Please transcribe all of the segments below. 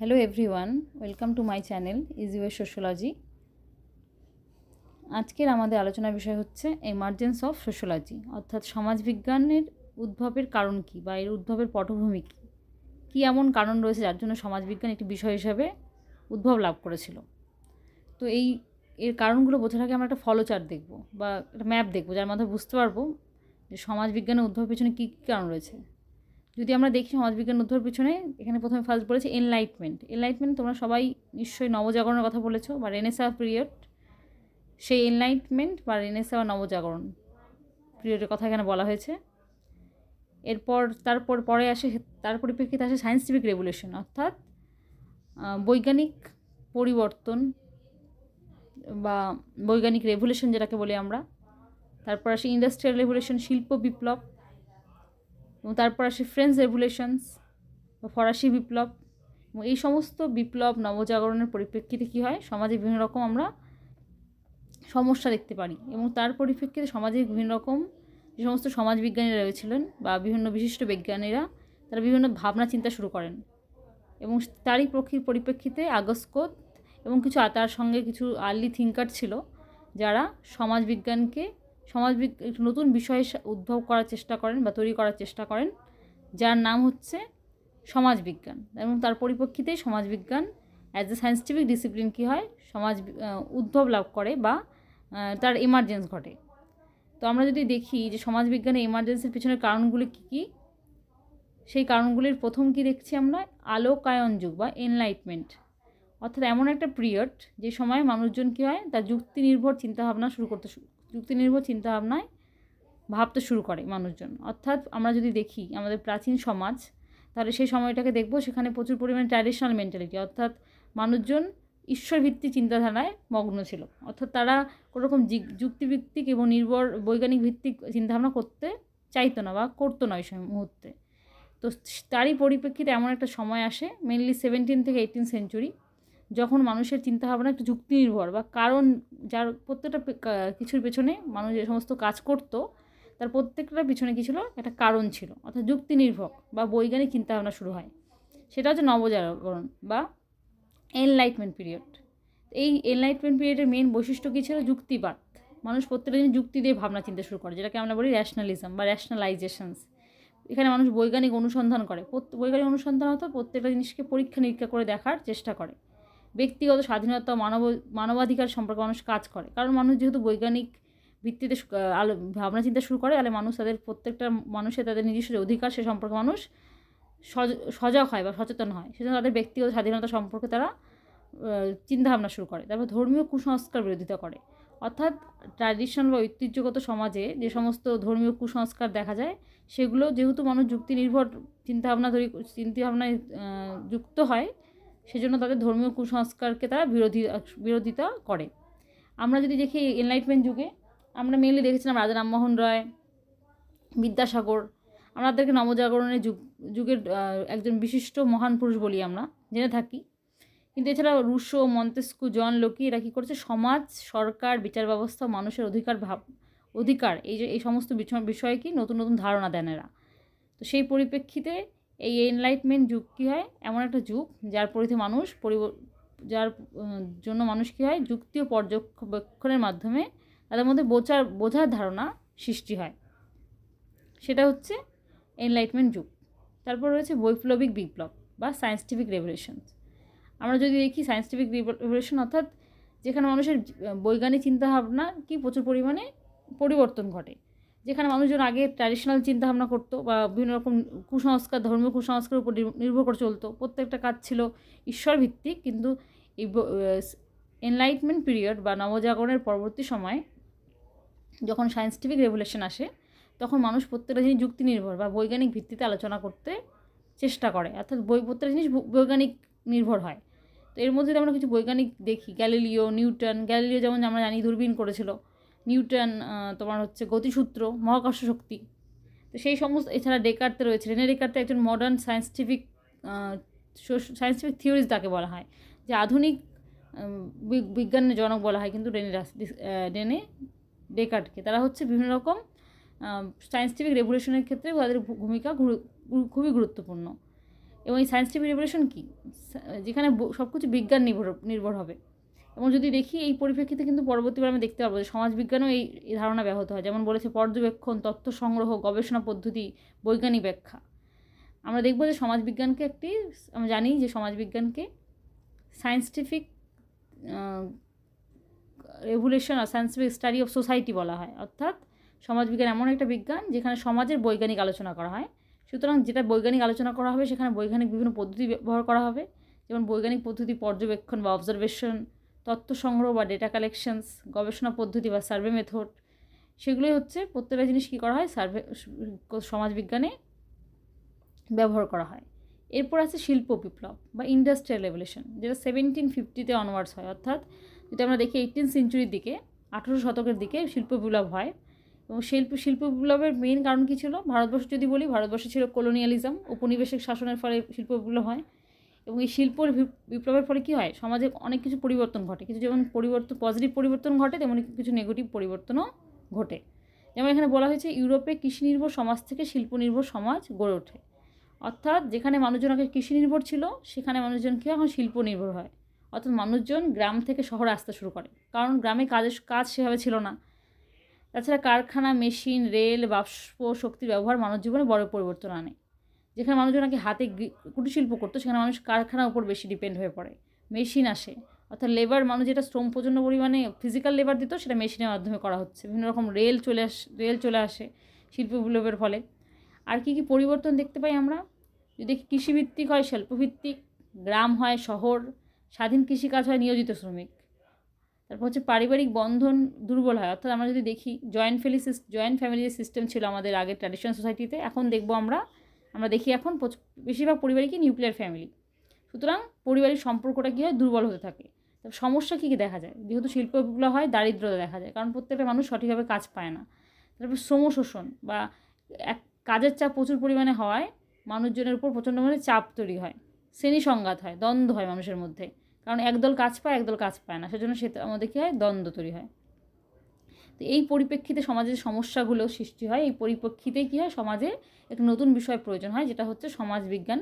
Hello everyone welcome to my channel is your sociology আজকের আমাদের আলোচনার বিষয় হচ্ছে এমার্জেন্স অফ সোশ্যোলজি অর্থাৎ সমাজবিজ্ঞানের উদ্ভবের কারণ কী বা এর উদ্ভবের পটভূমি কী? কী এমন কারণ রয়েছে যার জন্য সমাজবিজ্ঞান একটি বিষয় হিসাবে উদ্ভব লাভ করেছিল? তো এই, এর কারণগুলো বোঝার আগে আমরা একটা ফলোচার্ট দেখব বা একটা ম্যাপ দেখব, যার মাধ্যমে বুঝতে পারব যে সমাজবিজ্ঞানের উদ্ভবের পিছনে কী কী কারণ রয়েছে। যদি আমরা দেখি সমাজবিজ্ঞান উদ্ভবের পিছনে, এখানে প্রথমে ফার্স্ট বলেছে এনলাইটমেন্ট এনলাইটমেন্ট তোমরা সবাই নিশ্চয়ই নবজাগরণের কথা বলেছ বা রেনেসা পিরিয়ড সেই এনলাইটমেন্ট বা রেনেসা বা নবজাগরণ পিরিয়ডের কথা এখানে বলা হয়েছে। এরপর, তারপর পরে আসে, তার পরিপ্রেক্ষিতে আসে সায়েন্সটিফিক রেভলিউশন অর্থাৎ বৈজ্ঞানিক পরিবর্তন বা বৈজ্ঞানিক রেভলিউশন যেটাকে বলি আমরা। তারপর আসে ইন্ডাস্ট্রিয়াল রেভলিউশন শিল্প বিপ্লব এবং তারপর আসে ফ্রেঞ্চ রেভুলেশনস বা ফরাসি বিপ্লব এবং এই সমস্ত বিপ্লব নবজাগরণের পরিপ্রেক্ষিতে কী হয়? সমাজে বিভিন্ন রকম আমরা সমস্যা দেখতে পারি এবং তার পরিপ্রেক্ষিতে সমাজে বিভিন্ন রকম যে সমস্ত সমাজবিজ্ঞানীরা রয়েছিলেন বা বিভিন্ন বিশিষ্ট বিজ্ঞানীরা, তারা বিভিন্ন ভাবনা চিন্তা শুরু করেন এবং তারই প্রকৃতির পরিপ্রেক্ষিতে আগস্কোত এবং কিছু তার সঙ্গে কিছু আর্লি থিঙ্কার ছিল যারা সমাজবিজ্ঞানকে একটু নতুন বিষয় উদ্ভব করার চেষ্টা করেন বা তৈরি করার চেষ্টা করেন, যার নাম হচ্ছে সমাজবিজ্ঞান এবং তার পরিপ্রেক্ষিতেই সমাজবিজ্ঞান অ্যাজ এ সায়েন্টিফিক ডিসিপ্লিন কী হয়? সমাজ উদ্ভব লাভ করে বা তার এমার্জেন্স ঘটে। তো আমরা যদি দেখি যে সমাজবিজ্ঞানে এমার্জেন্সির পিছনের কারণগুলি কী কী? সেই কারণগুলির প্রথম কি দেখছি আমরা? আলোকায়ন যুগ বা এনলাইটমেন্ট অর্থাৎ এমন একটা পিরিয়ড যে সময় মানুষজন কী হয়? তার যুক্তি নির্ভর চিন্তাভাবনা শুরু করতে যুক্তিনির্ভর চিন্তাভাবনায় ভাবতে শুরু করে মানুষজন। অর্থাৎ আমরা যদি দেখি আমাদের প্রাচীন সমাজ, তাহলে সেই সময়টাকে দেখব সেখানে প্রচুর পরিমাণে ট্র্যাডিশনাল মেন্টালিটি অর্থাৎ মানুষজন ঈশ্বরভিত্তিক চিন্তাধারায় মগ্ন ছিল। অর্থাৎ তারা কোনোরকম যুক্তিভিত্তিক এবং নির্ভর বৈজ্ঞানিক ভিত্তিক চিন্তাভাবনা করতে চাইতো না বা করতো না ওই মুহূর্তে। তো তারই পরিপ্রেক্ষিতে এমন একটা সময় আসে মেনলি সেভেন্টিন থেকে এইটিন সেঞ্চুরি যখন মানুষের চিন্তাভাবনা একটু যুক্তি নির্ভর বা কারণ যার প্রত্যেকটা কিছুর পেছনে মানুষ যে সমস্ত কাজ করত, তার প্রত্যেকটার পিছনে কী ছিল? একটা কারণ ছিল। অর্থাৎ যুক্তি নির্ভর বা বৈজ্ঞানিক চিন্তাভাবনা শুরু হয়। সেটা হচ্ছে নবজাগরণ বা এনলাইটমেন্ট পিরিয়ড এই এনলাইটমেন্ট পিরিয়ডের মেন বৈশিষ্ট্য কী ছিল? যুক্তিবাদ। মানুষ প্রত্যেকটা দিন যুক্তি দিয়ে ভাবনা চিন্তা শুরু করে, যেটাকে আমরা বলি র্যাশনালিজম বা র্যাশনালাইজেশনস এখানে মানুষ বৈজ্ঞানিক অনুসন্ধান করে। বৈজ্ঞানিক অনুসন্ধান অর্থাৎ প্রত্যেকটা জিনিসকে পরীক্ষা নিরীক্ষা করে দেখার চেষ্টা করে। ব্যক্তিগত স্বাধীনতা, মানব, মানবাধিকার সম্পর্কে মানুষ কাজ করে। কারণ মানুষ যেহেতু বৈজ্ঞানিক ভিত্তিতে আলো, ভাবনা চিন্তা শুরু করে, তাহলে মানুষ তাদের প্রত্যেকটা মানুষের তাদের নিজস্ব অধিকার, সে সম্পর্কে মানুষ সজাগ হয় বা সচেতন হয়। সেজন্য তাদের ব্যক্তিগত স্বাধীনতা সম্পর্কে তারা চিন্তাভাবনা শুরু করে। তারপর ধর্মীয় কুসংস্কার বিরোধিতা করে। অর্থাৎ ট্র্যাডিশনাল বা ঐতিহ্যগত সমাজে যে সমস্ত ধর্মীয় কুসংস্কার দেখা যায়, সেগুলো যেহেতু মানুষ যুক্তি নির্ভর চিন্তাভাবনা তৈরি, চিন্তাভাবনায় যুক্ত হয় সেজন্য তাদের ধর্মীয় কুসংস্কারকে তারা বিরোধী, বিরোধিতা করে। আমরা যদি দেখি এনলাইটমেন্ট যুগে, আমরা মেনলি দেখেছিলাম রাজা রামমোহন রায়, বিদ্যাসাগর আমরা তাদেরকে নবজাগরণের যুগ, যুগের একজন বিশিষ্ট মহান পুরুষ বলি আমরা, জেনে থাকি। কিন্তু এছাড়া রুশো, মন্তেস্কু, জন লোকি, এরা কী করছে? সমাজ, সরকার, বিচার ব্যবস্থা, মানুষের অধিকার ভাব, অধিকার, এই যে, এই সমস্ত বিষয়ে কি নতুন নতুন ধারণা দেন এরা। তো সেই পরিপ্রেক্ষিতে এই এনলাইটমেন্ট যুগ কী হয়? এমন একটা যুগ, যার পরিধি মানুষ পরিব, যার জন্য মানুষ কী হয়? যুক্তি ও পর্যবেক্ষণের মাধ্যমে তাদের মধ্যে বোঝার বোঝার ধারণা সৃষ্টি হয়। সেটা হচ্ছে এনলাইটমেন্ট যুগ। তারপর রয়েছে বৈপ্লবিক বিপ্লব বা সায়েন্টিফিক রেভলিউশন আমরা যদি দেখি সায়েন্টিফিক রেভলিউশন অর্থাৎ যেখানে মানুষের, বৈজ্ঞানিক চিন্তাভাবনা কি প্রচুর পরিমাণে পরিবর্তন ঘটে। যেখানে মানুষজন আগে ট্র্যাডিশনাল চিন্তাভাবনা করতো বা বিভিন্ন রকম কুসংস্কার ধর্মীয় কুসংস্কারের উপর নির্ভর করে চলতো। প্রত্যেকটা কাজ ছিল ঈশ্বরভিত্তিক, কিন্তু এই এনলাইটমেন্ট পিরিয়ড বা নবজাগরণের পরবর্তী সময় যখন সায়েন্টিফিক রেভলিউশন আসে, তখন মানুষ প্রত্যেকটা জিনিস যুক্তি নির্ভর বা বৈজ্ঞানিক ভিত্তিতে আলোচনা করতে চেষ্টা করে। অর্থাৎ বই প্রত্যেকটা জিনিস বৈজ্ঞানিক নির্ভর হয়। তো এর মধ্যে আমরা কিছু বৈজ্ঞানিক দেখি, গ্যালিলিও, নিউটন, গ্যালিলিও যেমন আমরা জানি দূরবীন করেছিল নিউটন তোমার হচ্ছে গতিসূত্র, মহাকর্ষ শক্তি। তো সেই সমস্ত, এছাড়া ডেকার্তে রয়েছে। রেনে ডেকার্তে একজন মডার্ন সায়েন্টিফিক সায়েন্টিফিক থিওরিজ তাকে বলা হয়, যে আধুনিক বিজ্ঞানের জনক বলা হয় কিন্তু রেনে রেনে ডেকার্টকে। তারা হচ্ছে বিভিন্ন রকম সায়েন্টিফিক রেভলিউশনের ক্ষেত্রে তাদের ভূমিকা খুবই গুরুত্বপূর্ণ। এবং এই সায়েন্সটিফিক রেভলিউশন কী? যেখানে সব কিছু বিজ্ঞান নির্ভর নির্ভর হবে। এবং যদি দেখি এই পরিপ্রেক্ষিতে কিন্তু পরবর্তীবার আমি দেখতে পাবো যে সমাজবিজ্ঞানও এই এই ধারণা ব্যাহত হয়। যেমন বলেছে, পর্যবেক্ষণ, তথ্য সংগ্রহ, গবেষণা পদ্ধতি, বৈজ্ঞানিক ব্যাখ্যা। আমরা দেখব যে সমাজবিজ্ঞানকে একটি, আমরা জানি যে সমাজবিজ্ঞানকে সায়েন্সটিফিক রেভুলেশন আর সায়েন্সিফিক স্টাডি অফ সোসাইটি বলা হয়। অর্থাৎ সমাজবিজ্ঞান এমন একটা বিজ্ঞান যেখানে সমাজের বৈজ্ঞানিক আলোচনা করা হয়। সুতরাং যেটা বৈজ্ঞানিক আলোচনা করা হবে সেখানে বৈজ্ঞানিক বিভিন্ন পদ্ধতি ব্যবহার করা হবে। যেমন বৈজ্ঞানিক পদ্ধতি পর্যবেক্ষণ বা অবজারভেশন তথ্য সংগ্রহ বা ডেটা কালেকশনস গবেষণা পদ্ধতি বা সার্ভে মেথড সেগুলোই হচ্ছে প্রত্যেকটা জিনিস কী করা হয়? সার্ভে সমাজবিজ্ঞানে ব্যবহার করা হয়। এরপর আছে শিল্প বিপ্লব বা ইন্ডাস্ট্রিয়াল রেভলিউশন যেটা সেভেন্টিন ফিফটিতে অনওয়ার্ডস হয়। অর্থাৎ যদি আমরা দেখি এইটিন সেঞ্চুরির দিকে আঠেরো শতকের দিকে শিল্প বিপ্লব হয় এবং শিল্প শিল্প বিপ্লবের মেইন কারণ কী ছিল? ভারতবর্ষ, যদি বলি, ভারতবর্ষে ছিল কলোনিয়ালিজম উপনিবেশিক শাসনের ফলে শিল্প বিপ্লব হয়। এবং এই শিল্প বিপ্লবের ফলে কী হয়? সমাজে অনেক কিছু পরিবর্তন ঘটে। কিছু যেমন পরিবর্তন পজিটিভ পরিবর্তন ঘটে, তেমনি কিছু নেগেটিভ পরিবর্তনও ঘটে। যেমন এখানে বলা হয়েছে, ইউরোপে কৃষি নির্ভর সমাজ থেকে শিল্প নির্ভর সমাজ গড়ে ওঠে। অর্থাৎ যেখানে মানুষজন আগে কৃষি নির্ভর ছিল, সেখানে মানুষজন কী এখন শিল্প নির্ভর হয়। অর্থাৎ মানুষজন গ্রাম থেকে শহরে আসতে শুরু করে। কারণ গ্রামে কাজের কাজ সেভাবে ছিল না। তাছাড়া কারখানা, মেশিন, রেল, বাষ্প শক্তির ব্যবহার মানব জীবনে বড় পরিবর্তন আনে। যেখানে মানুষজন আগে হাতে কুটির শিল্প করতো, সেখানে মানুষ কারখানার উপর বেশি ডিপেন্ড হয়ে পড়ে। মেশিন আসে। অর্থাৎ লেবার মানুষ যেটা শ্রম প্রচণ্ড পরিমাণে ফিজিক্যাল লেবার দিত, সেটা মেশিনের মাধ্যমে করা হচ্ছে। বিভিন্ন রকম রেল চলে আস রেল চলে আসে শিল্প বিপ্লবের ফলে। আর কী কী পরিবর্তন দেখতে পাই আমরা? যদি কৃষিভিত্তিক হয়, শিল্পভিত্তিক, গ্রাম হয়, শহর, স্বাধীন কৃষিকাজ হয়, নিয়োজিত শ্রমিক। তারপর হচ্ছে পারিবারিক বন্ধন দুর্বল হয়। অর্থাৎ আমরা যদি দেখি joint family joint family system ছিল আমাদের আগের ট্র্যাডিশনাল সোসাইটিতে এখন দেখব আমরা আমরা দেখি এখন বেশিরভাগ পরিবারই কি নিউক্লিয়ার ফ্যামিলি সুতরাং পরিবারের সম্পর্কটা কী হয়? দুর্বল হতে থাকে। সমস্যা কী কী দেখা যায়? যেহেতু শিল্পগুলো হয়, দারিদ্রতা দেখা যায়। কারণ প্রত্যেকটা মানুষ সঠিকভাবে কাজ পায় না। তারপর শ্রম শোষণ বা এক, কাজের চাপ প্রচুর পরিমাণে হওয়ায় মানুষজনের উপর প্রচণ্ড পরিমাণে চাপ তৈরি হয়। শ্রেণি সংঘাত হয়, দ্বন্দ্ব হয় মানুষের মধ্যে। কারণ একদল কাজ পায়, একদল কাজ পায় না। সেজন্য সে, আমাদের কী হয়? দ্বন্দ্ব তৈরি হয়। তো এই পরিপ্রেক্ষিতে সমাজের সমস্যাগুলো সৃষ্টি হয়, এই পরিপ্রেক্ষিতে কী হয়? সমাজে একটা নতুন বিষয় প্রয়োজন হয়, যেটা হচ্ছে সমাজবিজ্ঞান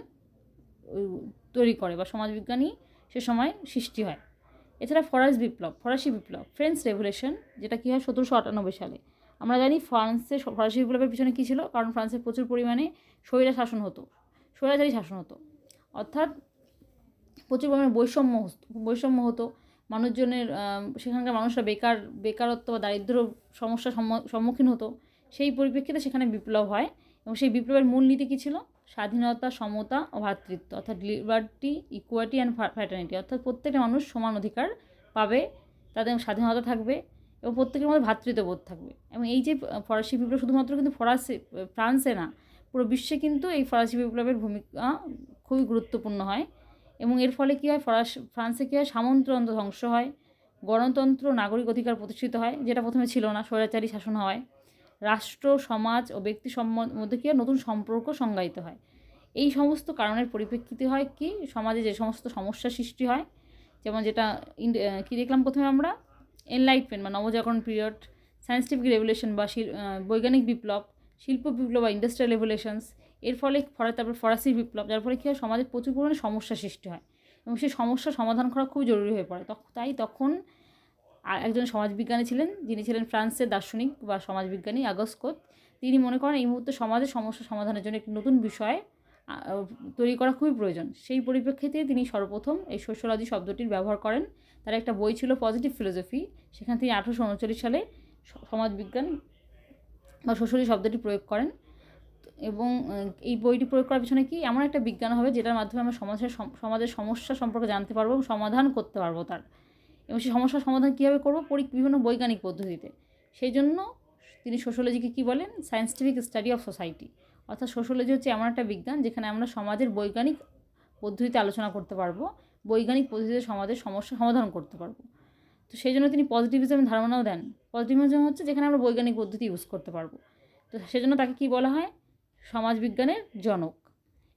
তৈরি করে বা সমাজবিজ্ঞানই সে সময় সৃষ্টি হয়। এছাড়া ফরাসি বিপ্লব ফরাসি বিপ্লব ফ্রেঞ্চ রেভলিউশন যেটা কী হয়? সতেরোশো আটানব্বই সালে। আমরা জানি ফ্রান্সে ফরাসি বিপ্লবের পিছনে কী ছিল? কারণ ফ্রান্সে প্রচুর পরিমাণে স্বৈরা শাসন হতো, স্বৈরাচারী শাসন হতো। অর্থাৎ প্রচুর পরিমাণে বৈষম্য হতো বৈষম্য হতো। মানুষজনের সেখানকার মানুষরা বেকার, বেকারত্ব বা দারিদ্র সমস্যার সম্মুখীন হতো, সেই পরিপ্রেক্ষিতে সেখানে বিপ্লব হয় এবং সেই বিপ্লবের মূল নীতি কী ছিল? স্বাধীনতা, সমতা ও ভ্রাতৃত্ব অর্থাৎ লিবার্টি ইকুয়ালিটি অ্যান্ড ফ্যাটার্নিটি অর্থাৎ প্রত্যেকটা মানুষ সমান অধিকার পাবে, তাদের স্বাধীনতা থাকবে এবং প্রত্যেকের মধ্যে ভ্রাতৃত্ববোধ থাকবে। এবং এই যে ফরাসি বিপ্লব শুধুমাত্র কিন্তু ফরাসি, ফ্রান্সে না, পুরো বিশ্বে কিন্তু এই ফরাসি বিপ্লবের ভূমিকা খুবই গুরুত্বপূর্ণ হয়। এবং এর ফলে কী হয়? ফরাস, ফ্রান্সে কী হয়? সামন্ততন্ত্র ধ্বংস হয়। গণতন্ত্র নাগরিক অধিকার প্রতিষ্ঠিত হয়, যেটা প্রথমে ছিল না, স্বৈরাচারী শাসন হওয়ায় রাষ্ট্র, সমাজ ও ব্যক্তি মধ্যে কী হয়? নতুন সম্পর্ক সংজ্ঞায়িত হয়। এই সমস্ত কারণের পরিপ্রেক্ষিতে হয় কি? সমাজে যে সমস্ত সমস্যা সৃষ্টি হয়, যেমন যেটা কী দেখলাম প্রথমে আমরা? এনলাইটমেন্ট বা নবজাগরণ পিরিয়ড সায়েন্টিফিক রেভলিউশন বা বৈজ্ঞানিক বিপ্লব, শিল্প বিপ্লব বা ইন্ডাস্ট্রিয়াল রেভলিউশনস এর ফলে তারপর ফরাসি বিপ্লব, যার ফলে কী হয়? সমাজে প্রচুর পরিমাণে সমস্যা সৃষ্টি হয় এবং সেই সমস্যা সমাধান করা খুব জরুরি হয়ে পড়ে। তাই তখন একজন সমাজবিজ্ঞানী ছিলেন, যিনি ছিলেন ফ্রান্সের দার্শনিক বা সমাজবিজ্ঞানী আগস্কোত, তিনি মনে করেন এই মুহূর্তে সমাজের সমস্যা সমাধানের জন্য একটি নতুন বিষয় তৈরি করা খুবই প্রয়োজন। সেই পরিপ্রেক্ষিতে তিনি সর্বপ্রথম এই সোশ্যোলজি শব্দটির ব্যবহার করেন। তার একটা বই ছিল পজিটিভ ফিলোসফি, সেখানে তিনি আঠারোশো উনচল্লিশ সালে সমাজবিজ্ঞান বা সোশ্যোলজি শব্দটি প্রয়োগ করেন। এবং এই বইটি প্রয়োগ করার পিছনে কি এমন একটা বিজ্ঞান হবে যেটার মাধ্যমে আমরা সমাজের সমাজের সমস্যা সম্পর্কে জানতে পারব এবং সমাধান করতে পারব তার। এবং সেই সমস্যার সমাধান কীভাবে করব? পরি, বিভিন্ন বৈজ্ঞানিক পদ্ধতিতে। সেই জন্য তিনি সোশ্যোলজিকে কী বলেন? সায়েন্টিফিক স্টাডি অফ সোসাইটি অর্থাৎ সোশ্যোলজি হচ্ছে এমন একটা বিজ্ঞান যেখানে আমরা সমাজের বৈজ্ঞানিক পদ্ধতিতে আলোচনা করতে পারব, বৈজ্ঞানিক পদ্ধতিতে সমাজের সমস্যা সমাধান করতে পারব। তো সেই জন্য তিনি পজিটিভিজমের ধারণাও দেন। পজিটিভিজম হচ্ছে যেখানে আমরা বৈজ্ঞানিক পদ্ধতি ইউজ করতে পারব। তো সেজন্য তাকে কী বলা হয়? সমাজবিজ্ঞানের জনক।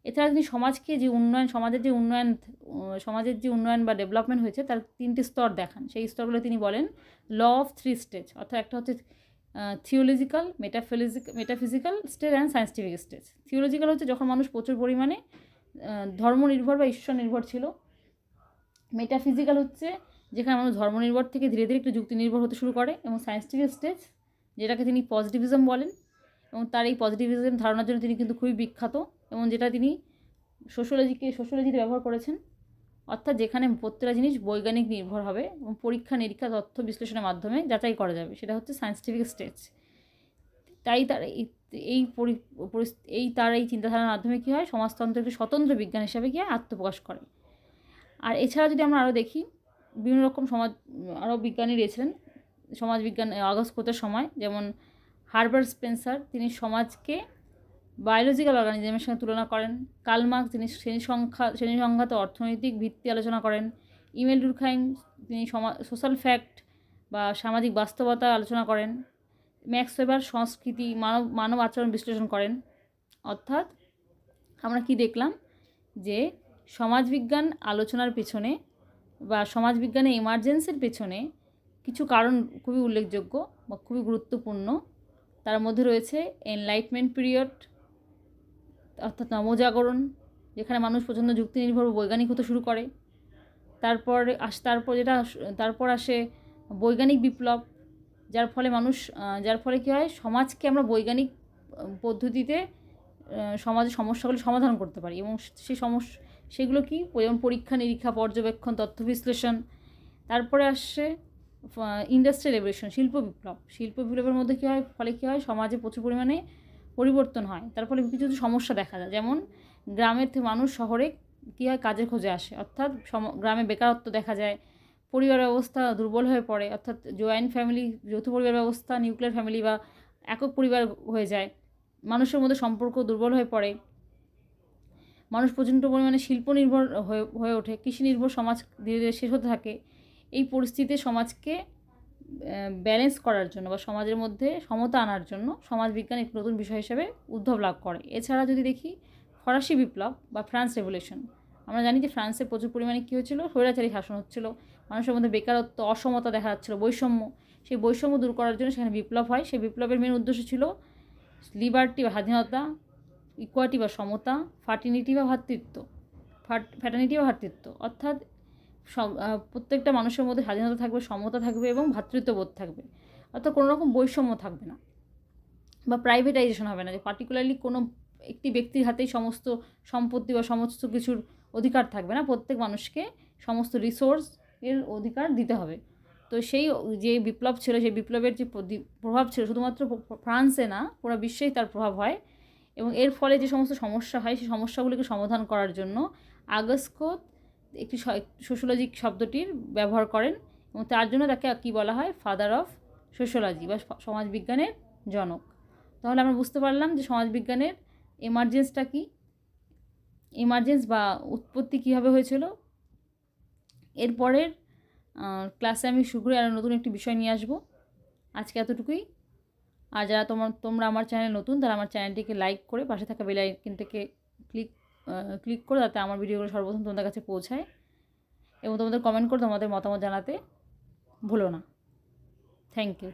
এছাড়া তিনি সমাজকে যে উন্নয়ন, সমাজের যে উন্নয়ন সমাজের যে উন্নয়ন বা ডেভেলপমেন্ট হয়েছে, তার তিনটি স্তর দেখান। সেই স্তরগুলো তিনি বলেন ল অফ থ্রি স্টেজ অর্থাৎ একটা হচ্ছে theological metaphysic metaphysical stage and scientific stage theological হচ্ছে যখন মানুষ প্রচুর পরিমাণে ধর্ম নির্ভর বা ঈশ্বর নির্ভর ছিল। মেটাফিজিক্যাল হচ্ছে যেখানে মানুষ ধর্ম নির্ভর থেকে ধীরে ধীরে একটু যুক্তি নির্ভর হতে শুরু করে এবং সায়েন্সটিফিক স্টেজ যেটাকে তিনি পজিটিভিজম বলেন এবং তার এই পজিটিভিজম ধারণার জন্য তিনি কিন্তু খুবই বিখ্যাত এবং যেটা তিনি সোশ্যোলজিকে সোশ্যোলজিতে ব্যবহার করেছেন, অর্থাৎ যেখানে প্রত্যেকটা জিনিস বৈজ্ঞানিক নির্ভর হবে এবং পরীক্ষা, নিরীক্ষা, তথ্য বিশ্লেষণের মাধ্যমে যাচাই করা যাবে, সেটা হচ্ছে সায়েন্সটিফিক স্টেজ তাই তার এই এই তার এই চিন্তাধারার মাধ্যমে কী হয়? সমাজতন্ত্র একটি স্বতন্ত্র বিজ্ঞান হিসাবে গিয়ে আত্মপ্রকাশ করে। আর এছাড়া যদি আমরা আরও দেখি, বিভিন্ন রকম সমাজ, আরও বিজ্ঞানী রয়েছিলেন সমাজবিজ্ঞান আগস্ট কোতের সময়, যেমন হার্বার্ট স্পেন্সার, তিনি সমাজকে বায়োলজিক্যাল অর্গানিজমের সঙ্গে তুলনা করেন। কালমার্ক তিনি শ্রেণি সংখ্যা শ্রেণি সংঘাত অর্থনৈতিক ভিত্তি আলোচনা করেন। ইমেল ডুরখাইম, তিনি সোশ্যাল ফ্যাক্ট বা সামাজিক বাস্তবতা আলোচনা করেন। ম্যাক্স ওয়েবার সংস্কৃতি, মানব মানব আচরণ বিশ্লেষণ করেন। অর্থাৎ আমরা কি দেখলাম? যে সমাজবিজ্ঞান আলোচনার পেছনে বা সমাজবিজ্ঞানে এমার্জেন্সির পেছনে কিছু কারণ খুবই উল্লেখযোগ্য বা খুবই গুরুত্বপূর্ণ। তার মধ্যে রয়েছে এনলাইটমেন্ট পিরিয়ড অর্থাৎ নবজাগরণ, যেখানে মানুষ প্রচণ্ড যুক্তি নির্ভর বৈজ্ঞানিক হতে শুরু করে। তারপর আস, তারপর যেটা তারপর আসে বৈজ্ঞানিক বিপ্লব, যার ফলে মানুষ যার ফলে কী হয়, সমাজকে আমরা বৈজ্ঞানিক পদ্ধতিতে সমাজের সমস্যাগুলি সমাধান করতে পারি। এবং সেই সমস্যা সেগুলো কি? যেমন পরীক্ষা নিরীক্ষা পর্যবেক্ষণ, তথ্য বিশ্লেষণ। তারপরে আসছে ইন্ডাস্ট্রিয়াল রেভলিউশন শিল্প বিপ্লব। শিল্প বিপ্লবের মধ্যে কী হয়? ফলে কী হয়? সমাজে প্রচুর পরিমাণে পরিবর্তন হয়। তার ফলে কিছু কিছু সমস্যা দেখা যায়। যেমন গ্রামের মানুষ শহরে কী হয়? কাজের খোঁজে আসে। অর্থাৎ গ্রামে বেকারত্ব দেখা যায়। পরিবার ব্যবস্থা দুর্বল হয়ে পড়ে। অর্থাৎ জয়েন্ট ফ্যামিলি যৌথ পরিবার ব্যবস্থা নিউক্লিয়ার ফ্যামিলি বা একক পরিবার হয়ে যায়। মানুষের মধ্যে সম্পর্ক দুর্বল হয়ে পড়ে। মানুষ প্রচণ্ড পরিমাণে শিল্প নির্ভর হয়ে হয়ে ওঠে। কৃষি নির্ভর সমাজ ধীরে ধীরে শেষ হতে থাকে। এই পরিস্থিতিতে সমাজকে ব্যালেন্স করার জন্য বা সমাজের মধ্যে সমতা আনার জন্য সমাজবিজ্ঞান একটি নতুন বিষয় হিসেবে উদ্ভব লাভ করে। এছাড়া যদি দেখি, ফরাসি বিপ্লব বা ফ্রান্স রেভলিউশন, আমরা জানি যে ফ্রান্সে প্রচুর পরিমাণে কী হচ্ছিল স্বৈরাচারী শাসন হচ্ছিল, মানুষের মধ্যে বেকারত্ব, অসমতা দেখা যাচ্ছিল, বৈষম্য। সেই বৈষম্য দূর করার জন্য সেখানে বিপ্লব হয়। সেই বিপ্লবের মেন উদ্দেশ্য ছিল লিবার্টি বা স্বাধীনতা ইকুয়াটি বা সমতা ফার্টিনিটি বা ভ্রাতৃত্ব ফ্যাটার্নিটি বা ভ্রাতৃত্ব অর্থাৎ প্রত্যেকটা মানুষের মধ্যে স্বাধীনতা থাকবে, সমতা থাকবে এবং ভ্রাতৃত্ববোধ থাকবে। অর্থাৎ কোনো রকম বৈষম্য থাকবে না বা প্রাইভেটাইজেশন হবে না, যে পার্টিকুলারলি কোনো একটি ব্যক্তির হাতেই সমস্ত সম্পত্তি বা সমস্ত কিছুর অধিকার থাকবে না। প্রত্যেক মানুষকে সমস্ত রিসোর্স এর অধিকার দিতে হবে। তো সেই যে বিপ্লব ছিল, সেই বিপ্লবের যে প্রভাব ছিল, শুধুমাত্র ফ্রান্সে না, পুরো বিশ্বেই তার প্রভাব হয়। এবং এর ফলে যে সমস্ত সমস্যা হয়, সেই সমস্যাগুলিকে সমাধান করার জন্য আগস্কোত একটি সোশ্যোলজিক শব্দটির ব্যবহার করেন এবং তার জন্য তাকে কী বলা হয়? ফাদার অফ সোশ্যোলজি বা সমাজবিজ্ঞানের জনক। তাহলে আমরা বুঝতে পারলাম যে সমাজবিজ্ঞানের এমার্জেন্সটা কি? এমার্জেন্স বা উৎপত্তি কীভাবে হয়েছিল? এরপরের ক্লাসে আমি শীঘ্রই আরও নতুন একটি বিষয় নিয়ে আসব। আজকে এতটুকুই। আর যারা তোমার, তোমরা আমার চ্যানেল নতুন, তারা আমার চ্যানেলটিকে লাইক করে পাশে থাকা বেল আইকনটাকে ক্লিক ক্লিক করে যাতে আমার ভিডিওগুলো সর্বপ্রথম তোমাদের কাছে পৌঁছায়। এবং তোমাদের কমেন্ট করে, তোমাদের মতামত জানাতে ভুলো না। Thank you